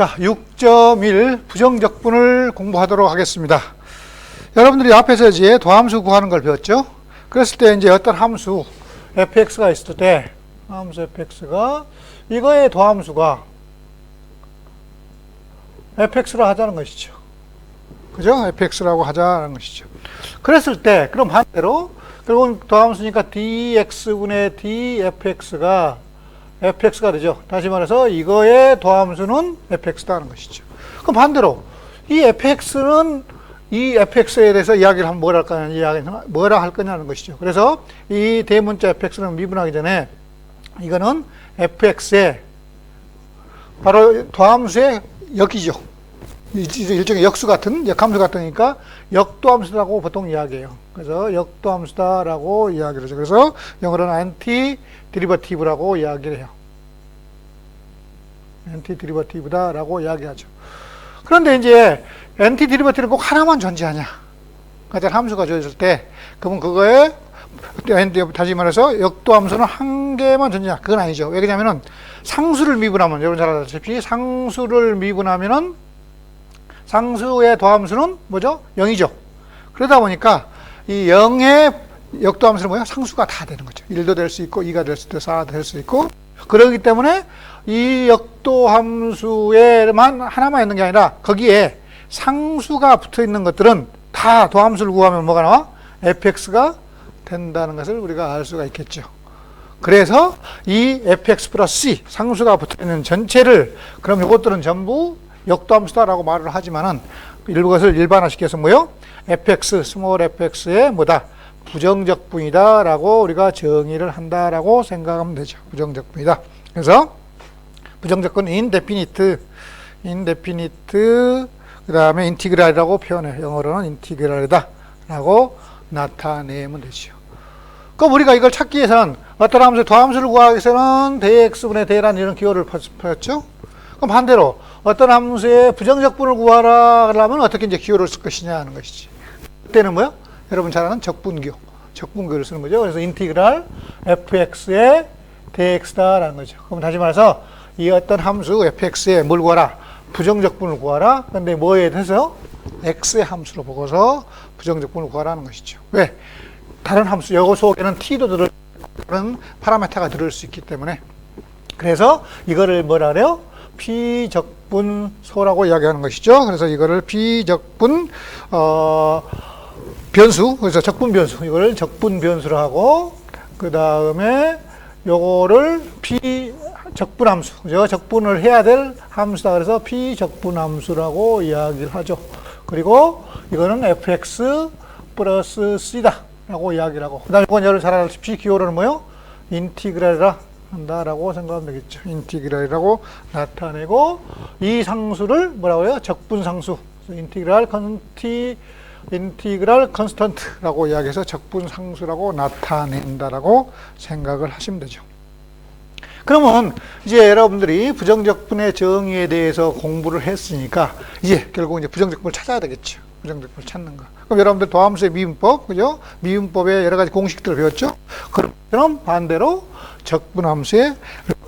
자, 6.1 부정적분을 공부하도록 하겠습니다. 여러분들이 앞에서 이제 도함수 구하는 걸 배웠죠? 그랬을 때 이제 어떤 함수 fx가 있을 때 함수 fx가 이거의 도함수가 fx로 하자는 것이죠. 그죠? fx라고 하자는 것이죠. 그랬을 때 그럼 반대로 결국은 도함수니까 dx분의 dfx가 fx가 되죠. 다시 말해서 이거의 도함수는 fx다 하는 것이죠. 그럼 반대로 이 fx는 이 fx에 대해서 이야기를 하면 뭐라 할 거냐, 이야기 뭐라 할 거냐는 것이죠. 그래서 이 대문자 fx는 미분하기 전에 이거는 fx의 바로 도함수의 역이죠. 일종의 역수 같은 역함수 같으니까 역도함수라고 보통 이야기해요. 그래서 역도함수다라고 이야기를 하죠. 그래서 영어로는 안티 디리버티브라고 이야기를 해요. 안티 디리버티브다라고 이야기하죠. 그런데 이제 안티 디리버티브는 꼭 하나만 존재하냐? 가장 함수가 주어질 때 그러면 그거에 다시 말해서 역도 함수는 한 개만 존재하냐? 그건 아니죠. 왜 그러냐면은 상수를 미분하면 여러분 잘 아시다시피 상수를 미분하면은 상수의 도함수는 뭐죠? 0이죠. 그러다 보니까 이 0의 역도함수는 뭐야? 상수가 다 되는 거죠. 1도 될 수 있고 2가 될수 있고 4가 될 수 있고 그러기 때문에 이 역도 함수에만 하나만 있는 게 아니라 거기에 상수가 붙어 있는 것들은 다 도함수를 구하면 뭐가 나와? fx가 된다는 것을 우리가 알 수가 있겠죠. 그래서 이 fx 플러스 c 상수가 붙어 있는 전체를 그럼 이것들은 전부 역도함수다라고 말을 하지만은 일부 것을 일반화시켜서 뭐요? fx 스몰 fx의 뭐다? 부정적분이다라고 우리가 정의를 한다라고 생각하면 되죠. 부정적분이다. 그래서 부정적분 인데피니트, 인데피니트 그다음에 인티그랄이라고 표현해요. 영어로는 인티그랄이다 라고 나타내면 되죠. 그럼 우리가 이걸 찾기 위해서는 어떤 함수, 도함수를 구하기 위해서는 dx분의 d란 이런 기호를 폈죠. 그럼 반대로 어떤 함수의 부정적분을 구하라 그러면 어떻게 이제 기호를 쓸 것이냐 하는 것이지. 그때는 뭐요? 여러분 잘 아는 적분기호. 적분기호를 쓰는 거죠. 그래서 인티그랄 fx의 dx다라는 거죠. 그럼 다시 말해서 이 어떤 함수 fx의 뭘 구하라? 부정적분을 구하라. 근데 뭐에 대해서? x의 함수로 보고서 부정적분을 구하라는 것이죠. 왜? 다른 함수, 여거 속에는 t도 들을, 다른 파라메타가 들을 수 있기 때문에. 그래서 이거를 뭐라 그래요? 비적분소라고 이야기하는 것이죠. 그래서 이거를 비적분, 어, 변수, 그래서 적분 변수, 이거를 적분 변수로 하고, 그 다음에 요거를 비 적분 함수, 그죠? 적분을 해야 될 함수다. 그래서 비적분 함수라고 이야기를 하죠. 그리고 이거는 fx 플러스 c다. 라고 이야기를 하고. 그 다음에 이건 여러분 잘 아시다시피 기호로는 뭐요? 인티그랄이라 한다라고 생각하면 되겠죠. 인티그랄이라고 나타내고 이 상수를 뭐라고 해요? 적분 상수. 인티그랄 컨티 인티그랄 컨스턴트라고 이야기해서 적분 상수라고 나타낸다라고 생각을 하시면 되죠. 그러면 이제 여러분들이 부정적분의 정의에 대해서 공부를 했으니까 이제 결국 이제 부정적분을 찾아야 되겠죠. 부정적분을 찾는 거. 그럼 여러분들 도함수의 미분법, 그죠? 미분법의 여러 가지 공식들을 배웠죠? 그럼 반대로 적분함수의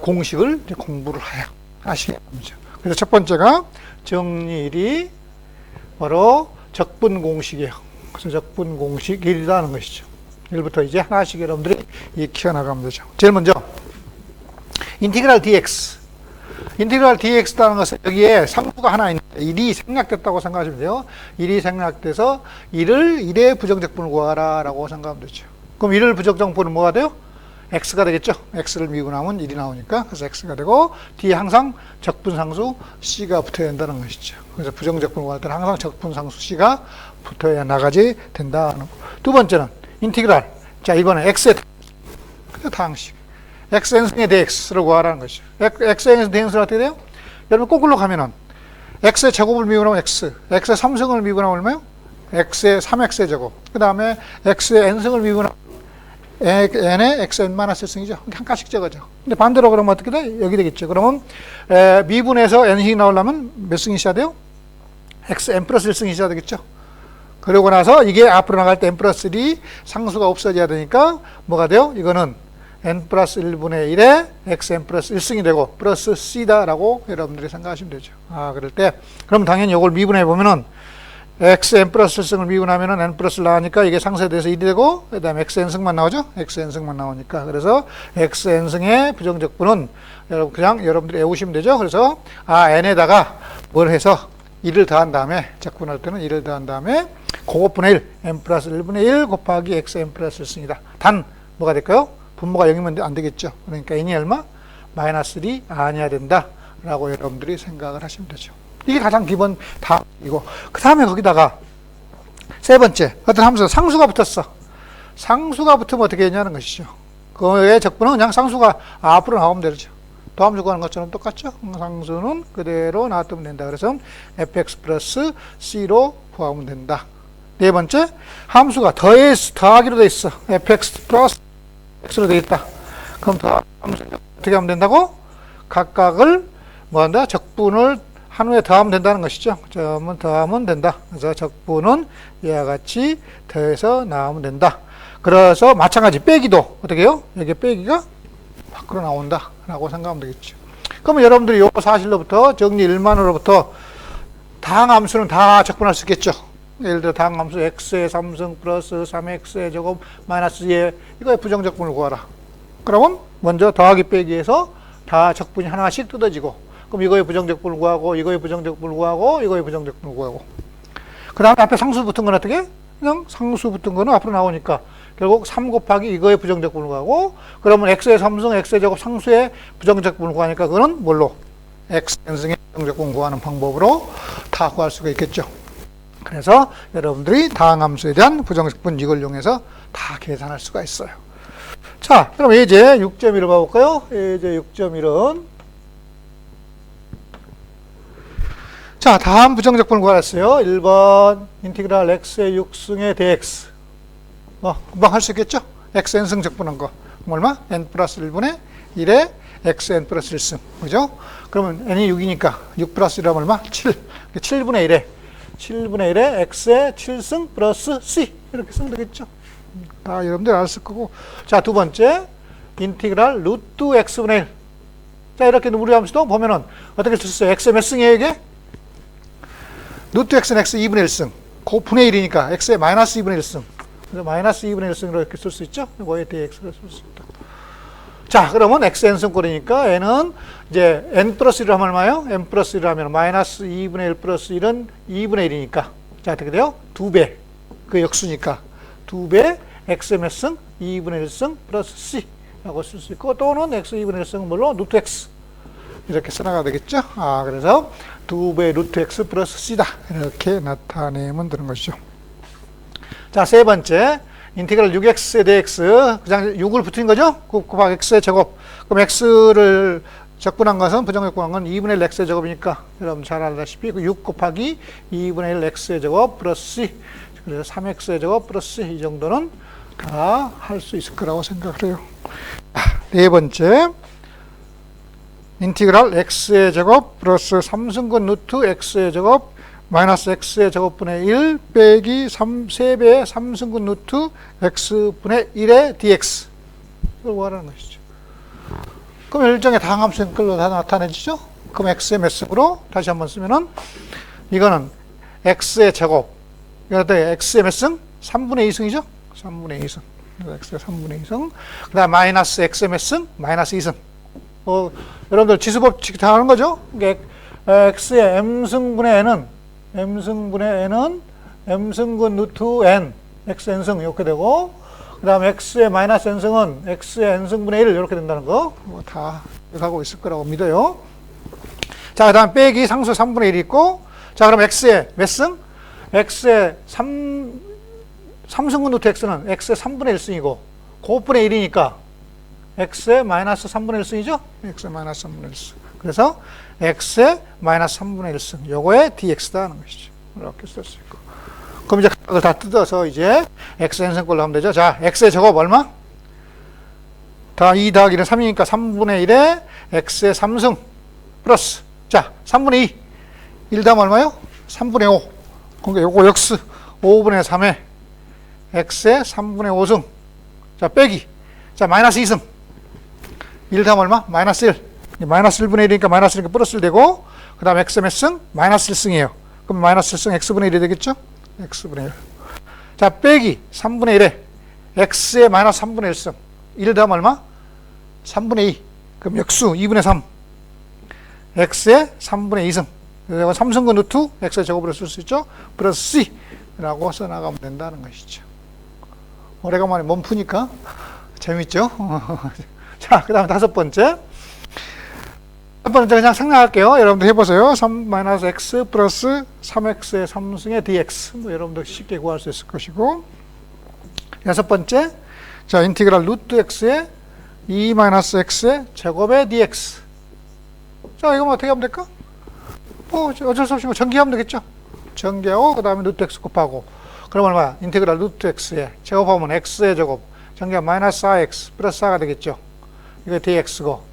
공식을 공부를 해야 됩니다. 그래서 첫 번째가 정리일이 바로 적분 공식이에요. 그래서 적분 공식 1이라는 것이죠. 1부터 이제 하나씩 여러분들이 익혀 나가면 되죠. 제일 먼저 인티그랄 dx. 인티그랄 dx라는 것은 여기에 상수가 하나 있는데 1이 생략됐다고 생각하시면 돼요. 1이 생략돼서 1을 1의 부정적분을 구하라 라고 생각하면 되죠. 그럼 1을 부정적분은 뭐가 돼요? x가 되겠죠. x를 미분하면 1이 나오니까 그래서 x가 되고 뒤에 항상 적분상수 c가 붙어야 된다는 것이죠. 그래서 부정적분을 구할 때는 항상 적분상수 c가 붙어야 나가지 된다는 거. 두 번째는 인티그랄. 자 이번에 x의 다항 식. xn승의 dx를 구하라는 것이죠. xn승의 dx는 어떻게 돼요? 여러분 거꾸로 가면은 x의 제곱을 미분하면 x, x의 3승을 미분하면 얼마요? x의 3x의 제곱. 그 다음에 x의 n승을 미분하면 n의 xn 마이너스 승이죠. 한 가씩 적어져. 근데 반대로 그러면 어떻게 돼? 여기 되겠죠. 그러면 에, 미분에서 n승이 나오려면 몇 승이 있어야 돼요? xn 플러스 1승이 있어야 되겠죠. 그러고 나서 이게 앞으로 나갈 때 n 플러스 1이 상수가 없어져야 되니까 뭐가 돼요? 이거는 n 플러스 1분의 1에 xn 플러스 1승이 되고 플러스 c다라고 여러분들이 생각하시면 되죠. 아 그럴 때 그럼 당연히 이걸 미분해 보면은 xn 플러스 1승을 미분하면은 n 플러스 나오니까 이게 상쇄돼서 1이 되고 그다음에 xn승만 나오죠. xn승만 나오니까 그래서 xn승의 부정적분은 여러분 그냥 여러분들이 외우시면 되죠. 그래서 아 n에다가 뭘 해서 1을 더한 다음에 적분할 때는 1을 더한 다음에 그것분의 1 n 플러스 1분의 1 곱하기 xn 플러스 1승이다. 단 뭐가 될까요? 분모가 0이면 안 되겠죠. 그러니까 n이 얼마? 마이너스 1이 아니어야 된다. 라고 여러분들이 생각을 하시면 되죠. 이게 가장 기본 답이고 그 다음에 거기다가 세 번째 어떤 함수 상수가 붙었어. 상수가 붙으면 어떻게 되냐는 것이죠. 그의 적분은 그냥 상수가 앞으로 나오면 되죠. 도함수 구하는 것처럼 똑같죠. 상수는 그대로 놔두면 된다. 그래서 fx 플러스 c로 구하면 된다. 네 번째 함수가 더해 더하기로 돼 있어. fx 플러스 x로 돼 있다. 그럼 더 함수 어떻게 하면 된다고? 각각을 뭐한다? 적분을 한 후에 더하면 된다는 것이죠. 점은 더하면 된다. 그래서 적분은 이와 같이 더해서 나오면 된다. 그래서 마찬가지 빼기도 어떻게 해요? 여기 빼기가 밖으로 나온다. 라고 생각하면 되겠죠. 그러면 여러분들이 요 사실로부터 정리 1만으로부터 다항함수는 다 적분할 수 있겠죠. 예를 들어 다항함수 x의 3승 플러스 3x의 제곱 마이너스 2의 이거의 부정적분을 구하라. 그러면 먼저 더하기 빼기에서 다 적분이 하나씩 뜯어지고 그럼 이거의 부정적분을 구하고 이거의 부정적분을 구하고 이거의 부정적분을 구하고 그 다음에 앞에 상수 붙은 건 어떻게? 그냥 상수 붙은 거는 앞으로 나오니까 결국 3 곱하기 이거의 부정적분을 구하고 그러면 x의 3승 x의 제곱 상수의 부정적분을 구하니까 그거는 뭘로? xn승의 부정적분 구하는 방법으로 다 구할 수가 있겠죠. 그래서 여러분들이 다항함수에 대한 부정적분 이걸 이용해서 다 계산할 수가 있어요. 자, 그럼 이제 6.1을 봐볼까요? 이제 6.1은 자, 다음 부정적분을 구하랬어요. 1번 인티그랄 x의 6승의 dx. 뭐 금방 할 수 있겠죠? xn승 적분한 거. 얼마? n 플러스 1분의 1에 xn 플러스 1승. 그죠? 그러면 n이 6이니까 6 플러스 1하면 얼마? 7. 7분의 1에 7분의 1에 x의 7승 플러스 c. 이렇게 쓰면 되겠죠? 다 여러분들 알았을 거고. 자, 두 번째. 인티그랄 루트 x분의 1. 자, 이렇게 누리하면서도 보면은 어떻게 쓸 수 있어요? x의 몇 승이에요, 이게? 루트 x는 x 2분의 1승. 그 분의 1이니까 x의 마이너스 2분의 1승. 그래서 마이너스 2분의 1승으로 이렇게 쓸 수 있죠? 이거에 dx를 쓸 수 있다. 자, 그러면 xn승 꼴이니까 n은 이제 n 플러스 1을 하면 얼마요? n 플러스 1을 하면 마이너스 2분의 1 플러스 1은 2분의 1이니까. 자, 어떻게 돼요? 2배. 그 역수니까. 2배 x 몇 승? 2분의 1승 플러스 c. 라고 쓸 수 있고, 또는 x 2분의 1승은 뭘로? 루트 x. 이렇게 써나가야 되겠죠? 아, 그래서 2배 루트 x 플러스 c다. 이렇게 나타내면 되는 것이죠. 자, 세 번째. 인테그랄 6x에 dx. 그냥 6을 붙인 거죠? 곱하기 x의 제곱. 그럼 x를 적분한 것은 부정적분한 건 2분의 1 x의 제곱이니까 여러분 잘 알다시피 그 6 곱하기 2분의 1 x의 제곱 플러스. 그래서 3x의 제곱 플러스. 이 정도는 다 할 수 있을 거라고 생각을 해요. 네 번째. 인티그랄 x의 제곱 플러스 3승근 루트 x의 제곱 마이너스 x의 제곱분의 1 빼기 3, 3배의 3승근 루트 x분의 1의 dx 이걸 구하라는 것이죠. 그럼 일종의 다항함수인 걸로 다 나타내지죠? 그럼 x의 몇 승으로 다시 한번 쓰면은 이거는 x의 제곱 x의 몇 승? 3분의 2승이죠? 3분의 2승 x의 3분의 2승 그 다음 마이너스 x의 몇 승? 마이너스 2승 어, 여러분들 지수법칙 다 아는 거죠? 이게 x의 m승분의 n은 m승분의 n은 m승분 루트 n xn승 이렇게 되고 그 다음 x의 마이너스 n승은 x의 n승분의 1 이렇게 된다는 거다 하고 있을 거라고 믿어요. 자, 그 다음 빼기 상수 3분의 1이 있고 자, 그럼 x의 몇 승? x의 3, 3승분 루트 x는 x의 3분의 1승이고 곱분의 1이니까 x의 마이너스 3분의 1승이죠? x의 마이너스 3분의 1승. 그래서 x의 마이너스 3분의 1승. 요거에 dx다 하는 것이죠. 이렇게 쓸 수 있고. 그럼 이제 그걸 다 뜯어서 이제 x n승꼴로 하면 되죠. 자, x의 제곱 얼마? 다 2 더하기는 3이니까 3분의 1에 x의 3승 플러스. 자, 3분의 2. 1 더하면 얼마요? 3분의 5. 그러니까 요거 역스 5분의 3에 x의 3분의 5승. 자, 빼기. 자, 마이너스 2승. 1 다음 얼마? 마이너스 1. 이 마이너스 1분의 1이니까 마이너스 1이니까 플러스 1 되고, 그 다음 x 몇 승? 마이너스 1승이에요. 그럼 마이너스 1승 x분의 1이 되겠죠? x분의 1. 자, 빼기 3분의 1에 x의 마이너스 3분의 1승. 1 다음 얼마? 3분의 2. 그럼 역수 2분의 3. x의 3분의 2승. 그래서 3승근 루트 x의 제곱으로 쓸 수 있죠? 플러스 c라고 써나가면 된다는 것이죠. 오래간만에 몸 푸니까 재밌죠? 자, 그 다음 다섯 번째. 첫 번째 그냥 생략할게요. 여러분들 해보세요. 3 마이너스 x 플러스 3x의 3승의 dx. 뭐 여러분들 쉽게 구할 수 있을 것이고. 여섯 번째. 자, 인티그랄 루트 x의 2 마이너스 x의 제곱의 dx. 자, 이거 뭐 어떻게 하면 될까? 뭐 어쩔 수 없이 뭐 전기하면 되겠죠. 전기하고 그 다음에 루트 x 곱하고. 그럼 얼마야? 인테그랄 루트 x의 제곱하면 x의 제곱. 전기하면 마이너스 4x 플러스 4가 되겠죠. 이거 dx고.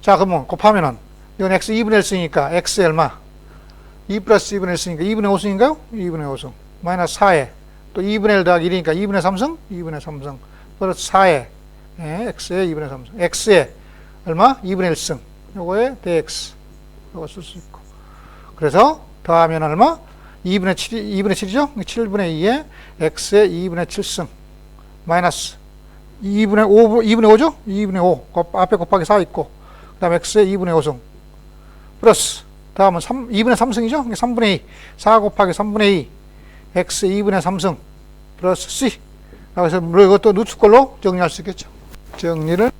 자, 그러면 곱하면은 이건 x 2분의 1 쓰니까 x 얼마? 2 플러스 2분의 1 쓰니까 2분의 5승인가요? 2분의 5승. 마이너스 4에 또 2분의 1 더하기 1이니까 2분의 3승? 2분의 3승. 플러스 4에 예, x의 2분의 3승. x의 얼마? 2분의 1승. 요거에 dx. 요거 쓸 수 있고. 그래서 더하면 얼마? 2분의 7, 2분의 7이죠? 7분의 2에 x의 2분의 7승. 마이너스 2분의 5, 2분의 5죠? 2분의 5. 곱- 앞에 곱하기 4 있고. 그 다음에 x의 2분의 5승. 플러스. 다음은 3, 2분의 3승이죠? 3분의 2. 4 곱하기 3분의 2. x의 2분의 3승. 플러스 c. 그래서 물론 이것도 걸로 정리할 수 있겠죠. 정리를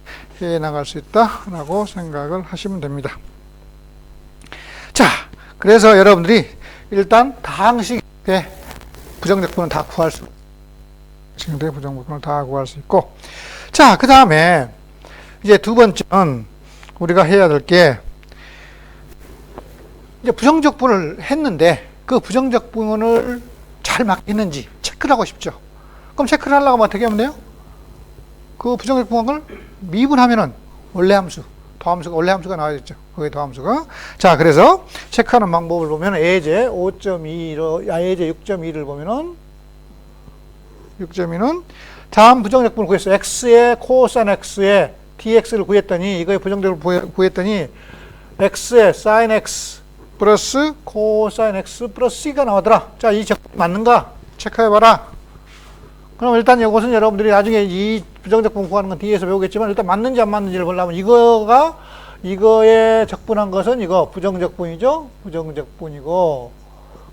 해 나갈 수 있다라고 생각을 하시면 됩니다. 자, 그래서 여러분들이 일단 다항식의 부정적분은 다 구할 수 지금의 부정적분을 다 구할 수 있고 자, 그 다음에 이제 두 번째는 우리가 해야 될게 이제 부정적분을 했는데 그 부정적분을 잘 맞겠는지 체크를 하고 싶죠. 그럼 체크를 하려고 어떻게 하면 돼요? 그 부정적분을 미분하면은 원래 함수, 더함수가 원래 함수가 나와야겠죠. 그게 더함수가. 자, 그래서 체크하는 방법을 보면 예제 5.2로 아 예제 6.2를 보면은 6.2는 다음 부정적분을 구했어요. x의 코사인 x의 dx를 구했더니 이거의 부정적분을 구했더니 x의 sin x 플러스 코사인 x 플러스 c가 나오더라. 자, 이 적분 맞는가? 체크해봐라. 그럼 일단 이것은 여러분들이 나중에 이 부정적분 구하는 건 뒤에서 배우겠지만 일단 맞는지 안 맞는지를 보려면 이거가 이거에 적분한 것은 이거 부정적분이죠. 부정적분이고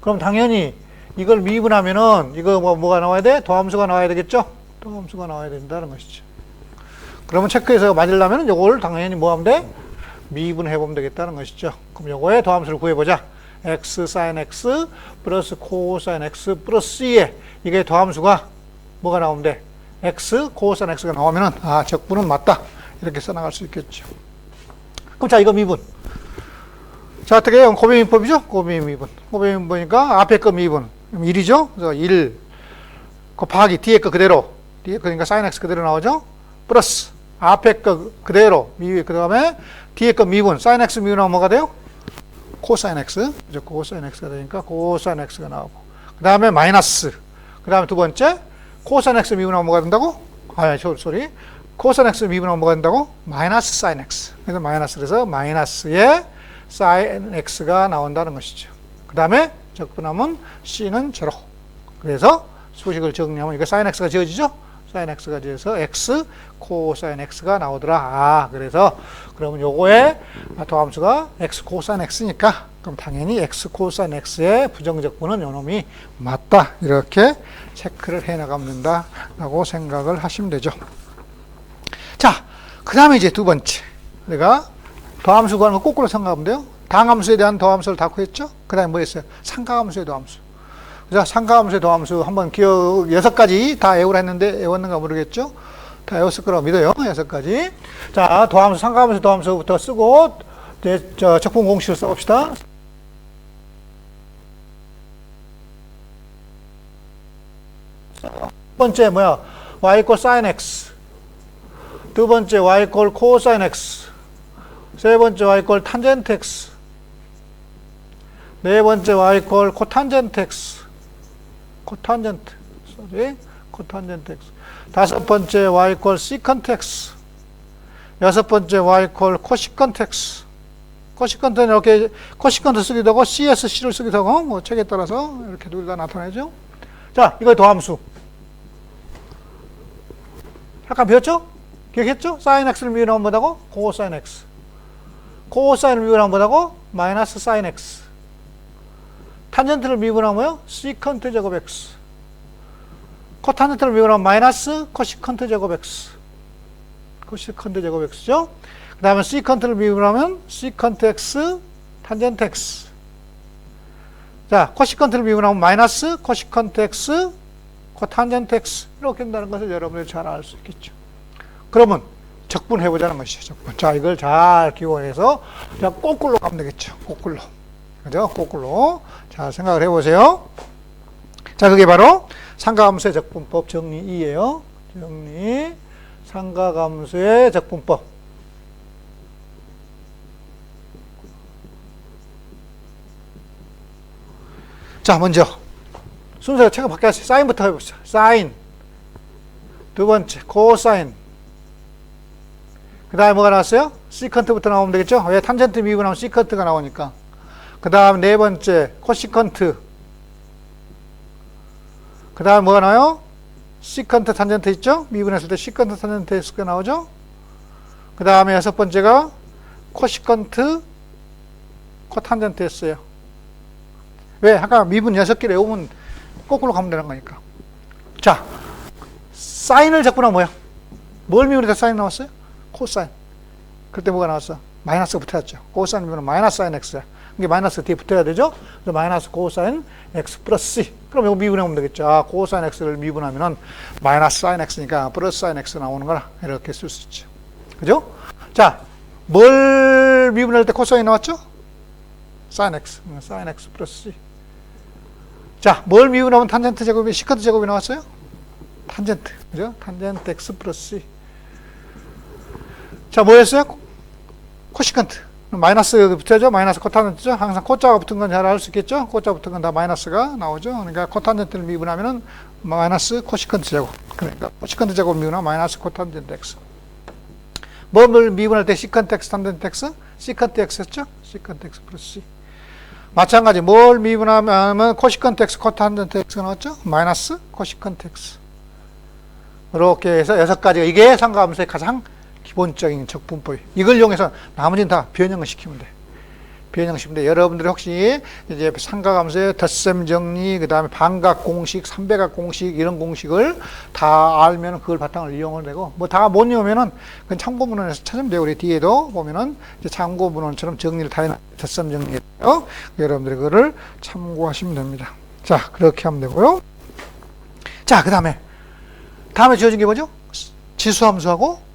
그럼 당연히 이걸 미분하면은 이거 뭐 뭐가 나와야 돼? 더함수가 나와야 되겠죠. 더함수가 나와야 된다는 것이죠. 그러면 체크해서 맞으려면 이걸 당연히 뭐 하면 돼? 미분해 보면 되겠다는 것이죠. 그럼 요거의 더함수를 구해 보자. x sin x 플러스 코사인 x 플러스 c에 이게 더함수가 뭐가 나오면 돼? x 코사인 x가 나오면은 아 적분은 맞다 이렇게 써나갈 수 있겠죠. 그럼 자 이거 미분. 자 어떻게 해요? 고배 미분법이죠? 고배 미분. 고배 미분이니까 앞에 거 미분. 그럼 1이죠? 그래서 1 곱하기 뒤에 거 그대로. 뒤에 그러니까 sin x 그대로 나오죠? 플러스 앞에 거 그대로 미 그다음에 뒤에 거 미분. sin x 미분하면 뭐가 돼요? 코사인 x. 그죠? 코사인 x가 되니까 코사인 x가 나오고. 그 다음에 마이너스. 그 다음에 두 번째 코사인 x 미분하면 뭐가 된다고? 아, 저, 소리. 코사인 x 미분하면 뭐가 된다고? 마이너스 사인 x. 그래서 마이너스 그래서 마이너스의 사인 x가 나온다는 것이죠. 그 다음에 적분하면 c는 제로. 그래서 수식을 정리하면 이거 사인 x가 지어지죠? 사인 x가 지어서 x 코사인 x가 나오더라. 아, 그래서 그러면 요거의 더함수가 x 코사인 x니까 그럼 당연히 x 코사인 x의 부정적분은 요놈이 맞다. 이렇게 체크를 해 나가면 된다라고 생각을 하시면 되죠. 자, 그 다음에 이제 두 번째. 내가 더함수 구하는 거 거꾸로 생각하면 돼요. 당함수에 대한 더함수를 다 구했죠? 그 다음에 뭐 했어요? 상가함수의 더함수. 그래서 상가함수의 더함수 한번 기억, 여섯 가지 다 외우라 했는데 외웠는가 모르겠죠? 다 외웠을 거라고 믿어요. 여섯 가지. 자, 더함수, 상가함수, 더함수부터 쓰고, 이제 저 적분 공식을 써봅시다. 첫 번째 뭐야? y equal sin x. 두 번째 y equal cosine x. 세 번째 y equal tangent x. 네 번째 y equal cotangent x. cotangent. sorry. cotangent x. 다섯 번째 y equal secant x. 여섯 번째 y 콜 코시컨트 x. 코시컨트는 이렇게 코시컨트 쓰기도 하고 CSC를 쓰기도 하고 뭐 책에 따라서 이렇게 둘 다 나타내죠. 자, 이거 더함수. 잠깐 배웠죠? 기억했죠? 사인 x를 미분하면 뭐다고? 코사인 x. 코사인을 미분하면 뭐다고? 마이너스 사인 x. 탄젠트를 미분하면? 시컨트 제곱 x. 코탄젠트를 미분하면 마이너스 코시컨트 제곱 x. 코시컨트 제곱 x죠? 그 다음에 시컨트를 미분하면 시컨트 x, 탄젠트 x. 자, 코시컨트를 미분하면 마이너스 코시컨트 x, 코탄젠트 x. 이렇게 된다는 것을 여러분들이 잘 알 수 있겠죠. 그러면 적분해보자는 것이죠. 적분. 자, 이걸 잘 기원해서 자, 거꾸로 가면 되겠죠. 거꾸로. 그죠? 거꾸로. 자, 생각을 해보세요. 자, 그게 바로 상가함수의 적분법 정리 2예요. 정리. 상가감수의 적분법. 자, 먼저 순서가 책을 바뀌었어요. 사인부터 해봅시다. 사인. 두 번째, 코사인. 그 다음에 뭐가 나왔어요? 시컨트부터 나오면 되겠죠? 왜 탄젠트 미분 하면 시컨트가 나오니까. 그 다음 네 번째, 코시컨트. 그 다음 뭐가 나와요? 시컨트 탄젠트 있죠? 미분했을 때 시컨트 탄젠트 X가 나오죠? 그 다음에 여섯 번째가 코시컨트 코탄젠트 X예요. 왜? 아까 미분 여섯 개 외우면 거꾸로 가면 되는 거니까. 자, 사인을 적분하면 뭐야? 뭘 미분해서 사인 나왔어요? 코사인. 그때 뭐가 나왔어? 마이너스가 붙어야죠. 코사인 미분은 마이너스 사인 X야. 이게 마이너스 뒤에 붙어야 되죠? 그래서 마이너스 코사인 X 플러스 C. 그럼 이거 미분하면 되겠죠. 아, 코사인 X를 미분하면은 마이너스 사인 X니까 플러스 사인 X 나오는 거라. 이렇게 쓸 수 있죠. 그죠? 자, 뭘 미분할 때 코사인 나왔죠? 사인 X. 사인 X 플러스 C. 자, 뭘 미분하면 탄젠트 제곱이, 시컨트 제곱이 나왔어요? 탄젠트. 그죠? 탄젠트 X 플러스 C. 자, 뭐였어요? 코시컨트. 마이너스 붙어야죠. 마이너스 코탄젠트죠. 항상 코자가 붙은 건 잘 알 수 있겠죠. 코자 붙은 건 다 마이너스가 나오죠. 그러니까 코탄젠트를 미분하면은 마이너스 코시컨트 제곱. 그러니까 코시컨트 제곱 미분하면 마이너스 코탄젠트 x. 뭐를 미분할 때 시컨트 x, 탄젠트 x? 시컨트 x였죠. 시컨트 x 플러스 c. 마찬가지 뭘 미분하면 코시컨트 x, 코탄젠트 x가 나왔죠. 마이너스 코시컨트 x. 이렇게 해서 여섯 가지가 이게 상가함수의 가장 기본적인 적분법. 이걸 이용해서 나머지는 다 변형을 시키면 돼. 변형시키면 돼. 여러분들이 혹시 이제 상가감수의 덧셈 정리, 그 다음에 반각 공식, 삼배각 공식, 이런 공식을 다 알면 그걸 바탕을 이용을 되고, 뭐 다못 이용하면은 그건 참고문헌에서 찾으면 돼요. 우리 뒤에도 보면은 이제 참고문헌처럼 정리를 다 해놔. 덧셈 정리예요. 여러분들이 그거를 참고하시면 됩니다. 자, 그렇게 하면 되고요. 자, 그 다음에, 다음에 지어진 게 뭐죠? 지수함수하고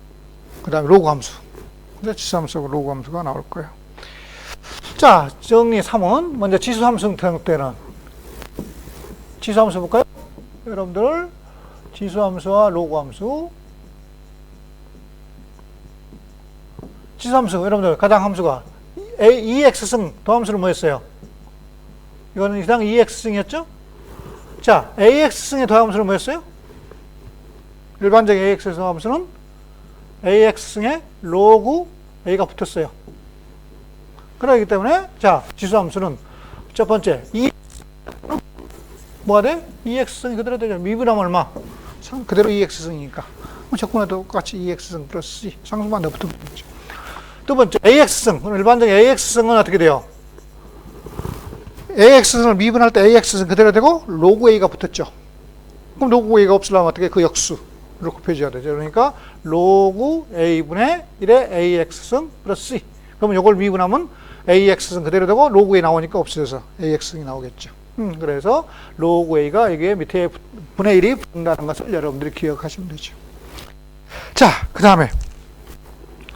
그 다음에 로그 함수. 근데 지수 함수하고 로그 함수가 나올 거예요. 자, 정리 3은 먼저 지수 함수 때는 지수 함수 볼까요? 여러분들 지수 함수와 로그 함수. 지수 함수 여러분들 가장 함수가 A, EX승 더함수는 뭐였어요? 이거는 이상 EX승이었죠? 자, AX승의 더함수는 뭐였어요? 일반적인 AX 더함수는 AX승에 로그 A가 붙었어요. 그렇기 때문에 자 지수 함수는 첫 번째 이 뭐가 돼? EX승이 그대로 되죠. 미분하면 얼마? 상 그대로 EX승이니까. 적분해도 똑같이 EX승 플러스 C 상수만 더 붙으면 되죠. 두 번째 AX승. 일반적인 AX승은 어떻게 돼요? AX승을 미분할 때 AX승 그대로 되고 로그 A가 붙었죠. 그럼 로그 A가 없으려면 어떻게 그 역수 이렇게 표시가 되죠. 그러니까 로그 a분의 1의 ax승 플러스 c. 그러면 이걸 미분하면 ax승 그대로 되고 로그 a 나오니까 없어져서 ax승이 나오겠죠. 음, 그래서 로그 a가 이게 밑에 분의 1이 붙는다는 것을 여러분들이 기억하시면 되죠. 자, 그 다음에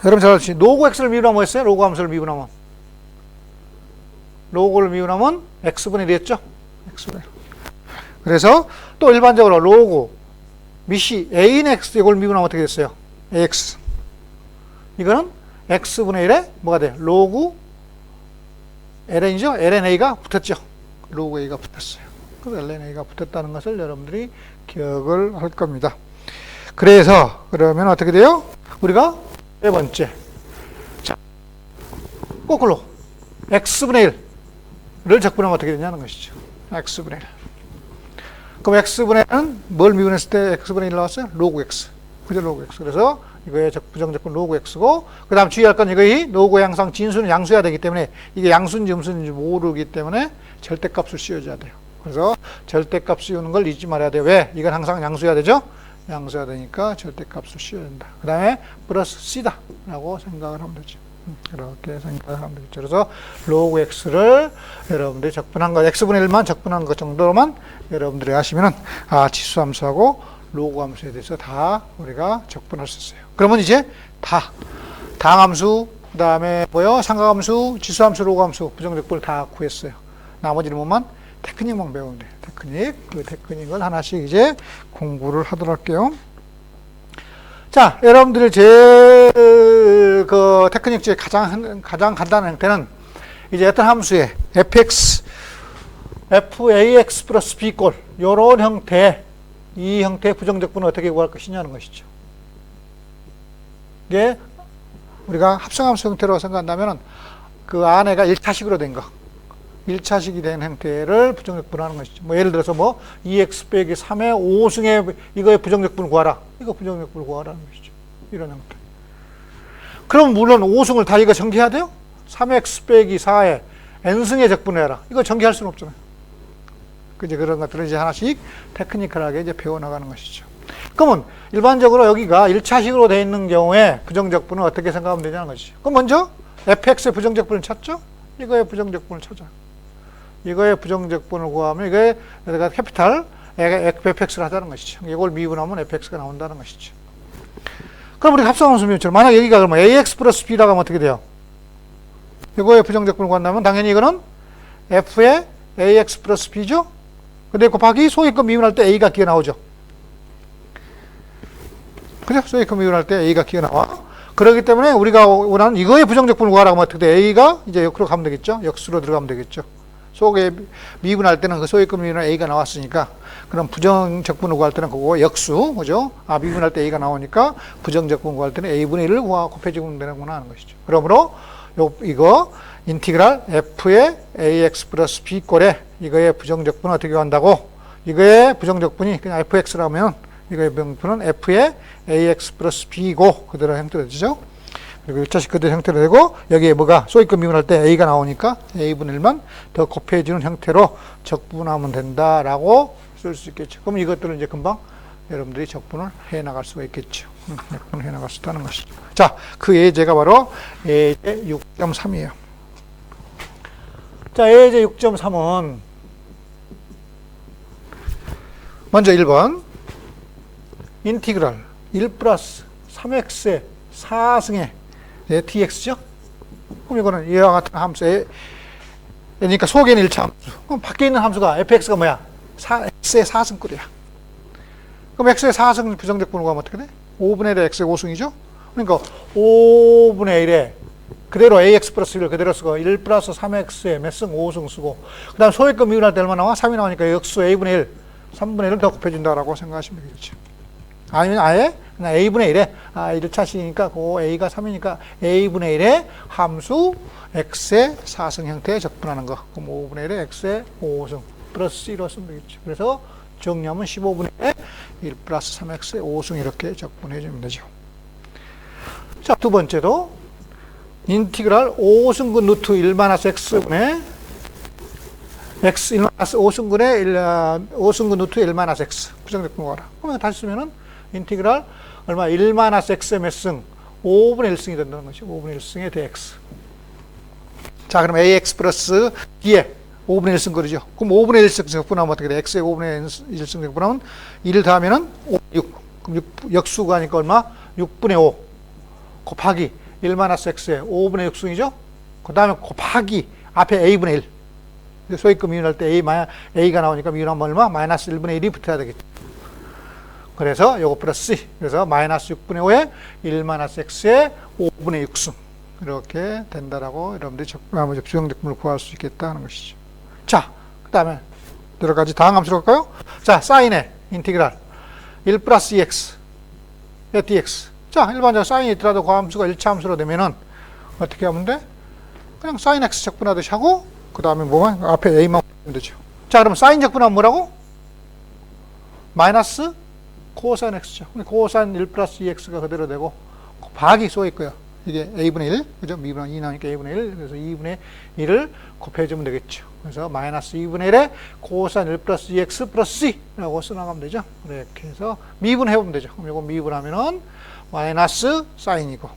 여러분 잘 아시죠? 로그 x를 미분하면 뭐였어요? 로그 함수를 미분하면 로그를 미분하면 x분의 1이었죠? x분의 1. 그래서 또 일반적으로 로그 미시 a인 x 이걸 미분하면 어떻게 됐어요? ax 이거는 x분의 1에 뭐가 돼? 로그 ln이죠? lna가 붙었죠. 로그 a가 붙었어요. 그 lna가 붙었다는 것을 여러분들이 기억을 할 겁니다. 그래서 그러면 어떻게 돼요? 우리가 네 번째. 자, 거꾸로. x분의 1을 적분하면 어떻게 되냐는 것이죠. x분의 1. 그럼 1은 뭘 미분했을 때 x분의 1 나왔어요? 로그 x. 그죠? 로그 x. 그래서 이거의 적- 부정적분 로그 x고, 그 다음 주의할 건 이거의 로그 양상 진수는 양수해야 되기 때문에 이게 양수인지 음수인지 모르기 때문에 절대값을 씌워줘야 돼요. 그래서 절대값 씌우는 걸 잊지 말아야 돼요. 왜? 이건 항상 양수해야 되죠? 양수해야 되니까 절대값을 씌워야 된다. 그 다음에 플러스 c다 라고 생각을 하면 되죠. 음, 그렇게 생각을 하면 되겠죠. 그래서 로그 x를 여러분들이 적분한 거, x분의 1만 적분한 것 정도로만 여러분들이 하시면은, 아, 지수 함수하고 로그 함수에 대해서 다 우리가 적분할 수 있어요. 그러면 이제 다, 당함수, 그 다음에 뭐요? 상가함수, 지수함수, 로그함수, 부정적분을 다 구했어요. 나머지 놈만 테크닉만 배우면 돼요. 테크닉. 그 테크닉을 하나씩 이제 공부를 하도록 할게요. 자, 여러분들이 제일 그 테크닉 중에 가장, 가장 간단한 형태는 이제 어떤 함수에 fx, fax 플러스 b꼴, 요런 형태, 이 형태의 부정적분을 어떻게 구할 것이냐는 것이죠. 이게 우리가 합성함수 형태로 생각한다면 그 안에가 1차식으로 된 거. 1차식이 된 형태를 부정적분하는 것이죠. 뭐 예를 들어서 뭐 2x 빼기 3의 5승의 이거의 부정적분을 구하라. 이거 부정적분을 구하라는 것이죠. 이런 형태. 그럼 물론 5승을 다 이거 전개해야 돼요? 3x 빼기 4의 n승의 적분해라. 이거 전개할 수는 없잖아요. 그제 그런 것들을 이제 하나씩 테크니컬하게 이제 배워나가는 것이죠. 그러면 일반적으로 여기가 1차식으로 되어 있는 경우에 부정적분은 어떻게 생각하면 되냐는 것이죠. 그럼 먼저 fx의 부정적분을 찾죠? 이거의 부정적분을 찾아. 이거의 부정적분을 구하면 이거에 내가 캐피탈 fx를 하자는 것이죠. 이걸 미분하면 fx가 나온다는 것이죠. 그럼 우리 합성함수 미분처럼 만약 여기가 그러면 ax 플러스 b라고 하면 어떻게 돼요? 이거의 부정적분을 구한다면 당연히 이거는 f의 ax 플러스 b죠? 근데 곱하기 소위권 미분할 때 a가 기어 나오죠. 그죠? 소위권 미분할 때 a가 기어 나와. 그렇기 때문에 우리가 원하는 이거의 부정적분을 구하라고 하면 어떻게 돼? a가 이제 역으로 가면 되겠죠? 역수로 들어가면 되겠죠? 속에 미분할 때는 그 미분은 a가 나왔으니까 그럼 부정적분을 구할 때는 그거 역수, 그죠? 아, 미분할 때 a가 나오니까 부정적분 구할 때는 a분의 1을 구하 곱해주면 되는구나 하는 것이죠. 그러므로 요, 이거 인티그랄 f의 ax 플러스 b 꼴에 이거의 부정적분은 어떻게 한다고? 이거의 부정적분이 그냥 fx라면 이거의 부정적분은 f의 ax 플러스 b고 그대로 형태로 되죠. 그리고 1차식 그대로 형태로 되고 여기에 뭐가 소위권 미분할 때 a가 나오니까 a분의 1만 더 곱해지는 형태로 적분하면 된다라고 쓸 수 있겠죠. 그럼 이것들은 이제 금방 여러분들이 적분을 해 나갈 수가 있겠죠. 음, 적분을 해 나갈 수 있다는 것이죠. 자, 그 예제가 바로 예제 6.3이에요. 자, 예제 6.3은 먼저 1번 인티그랄 1 플러스 3x의 4승의 예, dx죠? 그럼 이거는 이와 같은 함수에 그러니까 속에는 1차 함수 그럼 밖에 있는 함수가 fx가 뭐야? 4, x의 4승꼴이야 그럼 x의 4승 부정적분을 구하면 어떻게 돼? 5분의 1의 x의 5승이죠? 그러니까 5분의 1에 그대로 ax 플러스 1을 그대로 쓰고 1 플러스 3x의 몇 승? 5승 쓰고 그 다음 소위권 미분할 때 얼마 나와? 3이 나오니까 역수 a분의 1 3분의 1을 더 곱해준다라고 생각하시면 되겠죠 아니면 아예 a분의 1에 아 1차식이니까 그 a가 3이니까 a분의 1에 함수 x의 4승 형태에 적분하는 거. 그럼 5분의 1에 x의 5승 플러스 1로 쓰면 되겠죠. 그래서 정리하면 15분의 1 플러스 3x의 5승 이렇게 적분해 주면 되죠. 자 두 번째도 인티그랄 5승근 루트 1 마이너스 x분의 x 1 마이너스 5승근의 1, 5승근 루트 1 마이너스 x. 부정적분 구하라. 그러면 다시 쓰면은 인티그랄 얼마 1 마이너스 x의 몇 승? 5분의 1승이 된다는 것이 5분의 1승의 dx 자 그럼 ax 플러스 b에 5분의 1승 거리죠 그럼 5분의 1승 적분하면 어떻게 돼? x의 5분의 1승 적분하면 1을 더하면은 5, 6 그럼 6, 역수가 하니까 얼마? 6분의 5 곱하기 1 마이너스 x의 5분의 6승이죠 그 다음에 곱하기 앞에 a분의 1 소위권 미분할 때 a, a가 나오니까 미분하면 얼마? 마이너스 1분의 1이 붙어야 되겠죠 그래서 요거 플러스 C. 그래서 마이너스 6분의 5에 1 마이너스 X의 5분의 6승. 이렇게 된다라고 여러분들이 적분하면 부정적분을 구할 수 있겠다 하는 것이죠. 자, 그 다음에 여러 가지 다음 함수로 갈까요? 자, 사인의 인티그랄 1 플러스 2x 의 dx 자, 일반적으로 사인이 있더라도 그 함수가 1차 함수로 되면은 어떻게 하면 돼? 그냥 사인 x 적분하듯이 하고 그 다음에 뭐만 앞에 a만 되죠. 자, 그럼 사인 적분하면 뭐라고? 마이너스 코사인 x죠. 코사인 1 플러스 2x가 그대로 되고 박이 거야. 이게 a분의 1, 그죠? 미분의 2 나오니까 a분의 1, 그래서 2분의 1을 곱해주면 되겠죠. 그래서 마이너스 2분의 1에 코사인 1 플러스 2x 플러스 c라고 써나가면 되죠. 이렇게 해서 미분해보면 되죠. 그럼 이거 미분하면은 마이너스 사인이고,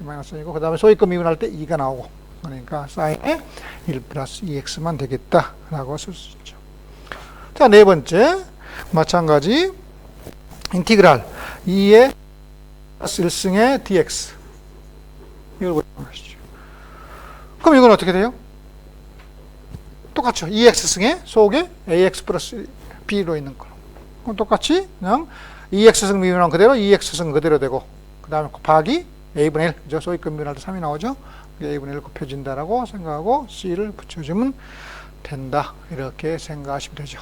마이너스 사인이고, 그 다음에 소위권 미분할 때 2가 나오고, 그러니까 사인에 1 플러스 2x만 되겠다라고 쓸 수 있죠. 자, 네 번째. 마찬가지 인티그랄 2의 플러스 1승의 dx 이걸 보시죠. 그럼 이건 어떻게 돼요? 똑같죠. 2x승의 속에 ax 플러스 b로 있는 거. 그럼 똑같이 그냥 2x승 미분하면 그대로 2x승 그대로 되고 그 다음에 곱하기 a분의 1 그죠? 소위권 미분할 때 3이 나오죠. a분의 1 곱해진다라고 생각하고 c를 붙여주면 된다. 이렇게 생각하시면 되죠.